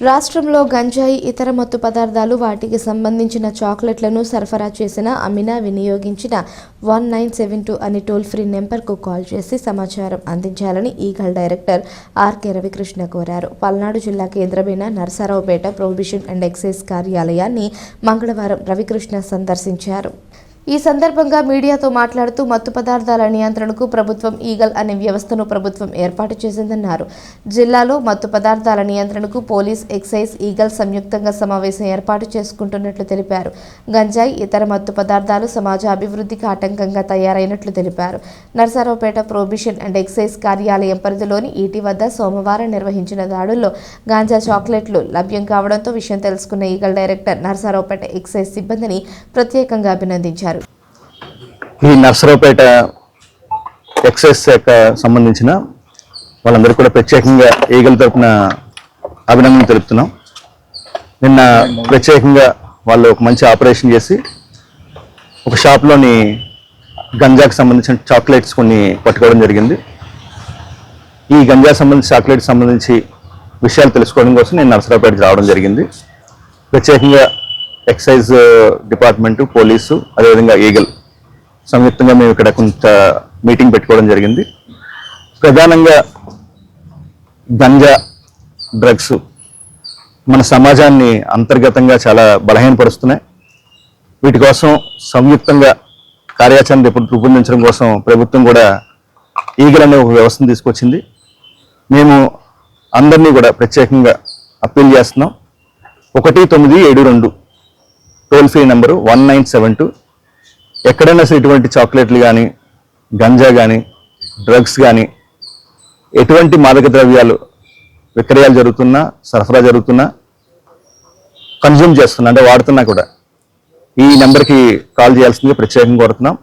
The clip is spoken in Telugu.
రాష్ట్రంలో గంజాయి ఇతర మత్తు పదార్థాలు వాటికి సంబంధించిన చాక్లెట్లను సరఫరా చేసిన అమినా వినియోగించిన వన్ నైన్ సెవెన్ టూ అని టోల్ ఫ్రీ నెంబర్కు కాల్ చేసి సమాచారం అందించాలని ఈగల్ డైరెక్టర్ ఆర్కే రవికృష్ణ కోరారు. పల్నాడు జిల్లా కేంద్రమైన నరసరావుపేట ప్రొహిబిషన్ అండ్ ఎక్సైజ్ కార్యాలయాన్ని మంగళవారం రవికృష్ణ సందర్శించారు. ఈ సందర్భంగా మీడియాతో మాట్లాడుతూ మత్తు పదార్థాల నియంత్రణకు ప్రభుత్వం ఈగల్ అనే వ్యవస్థను ప్రభుత్వం ఏర్పాటు చేసిందన్నారు. జిల్లాలో మత్తు పదార్థాల నియంత్రణకు పోలీస్ ఎక్సైజ్ ఈగల్ సంయుక్తంగా సమావేశం ఏర్పాటు చేసుకుంటున్నట్లు తెలిపారు. గంజాయి ఇతర మత్తు పదార్థాలు సమాజ అభివృద్ధికి ఆటంకంగా తయారైనట్లు తెలిపారు. నర్సారావుపేట ప్రొబిషన్ అండ్ ఎక్సైజ్ కార్యాలయం పరిధిలోని ఈటీ వద్ద సోమవారం నిర్వహించిన దాడుల్లో గాంజా చాక్లెట్లు లభ్యం కావడంతో విషయం తెలుసుకున్న ఈగల్ డైరెక్టర్ నర్సారావుపేట ఎక్సైజ్ సిబ్బందిని ప్రత్యేకంగా అభినందించారు. ఈ నర్సరావుపేట ఎక్సైజ్ శాఖ సంబంధించిన వాళ్ళందరికీ కూడా ప్రత్యేకంగా ఈగల తరపున అభినందనలు తెలుపుతున్నాం. నిన్న ప్రత్యేకంగా వాళ్ళు ఒక మంచి ఆపరేషన్ చేసి ఒక షాప్లోని గంజాకి సంబంధించిన చాక్లెట్స్ కొన్ని పట్టుకోవడం జరిగింది. ఈ గంజా సంబంధించి చాక్లెట్స్ సంబంధించి విషయాలు తెలుసుకోవడం కోసం నేను నర్సరావుపేటకి రావడం జరిగింది. ప్రత్యేకంగా ఎక్సైజ్ డిపార్ట్మెంటు పోలీసు అదేవిధంగా ఈగల్ సంయుక్తంగా మేము ఇక్కడ కొంత మీటింగ్ పెట్టుకోవడం జరిగింది. ప్రధానంగా గంజా డ్రగ్స్ మన సమాజాన్ని అంతర్గతంగా చాలా బలహీనపరుస్తున్నాయి. వీటి కోసం సంయుక్తంగా కార్యాచరణ రూపొందించడం కోసం ప్రభుత్వం కూడా ఈగల్ అనే ఒక వ్యవస్థను తీసుకొచ్చింది. మేము అందరినీ కూడా ప్రత్యేకంగా అప్పీల్ చేస్తున్నాం. ఒకటి తొమ్మిది ఏడు రెండు toll free number one nine seven two ఎక్కడైనా సరే ఇటువంటి చాక్లెట్లు కానీ గంజా కానీ డ్రగ్స్ కానీ ఎటువంటి మాదక ద్రవ్యాలు విక్రయాలు జరుగుతున్నా సరఫరా జరుగుతున్నా కన్జ్యూమ్ చేస్తున్నా అంటే వాడుతున్నా కూడా ఈ నెంబర్కి కాల్ చేయాల్సిందిగా ప్రత్యేకంగా కోరుతున్నాం.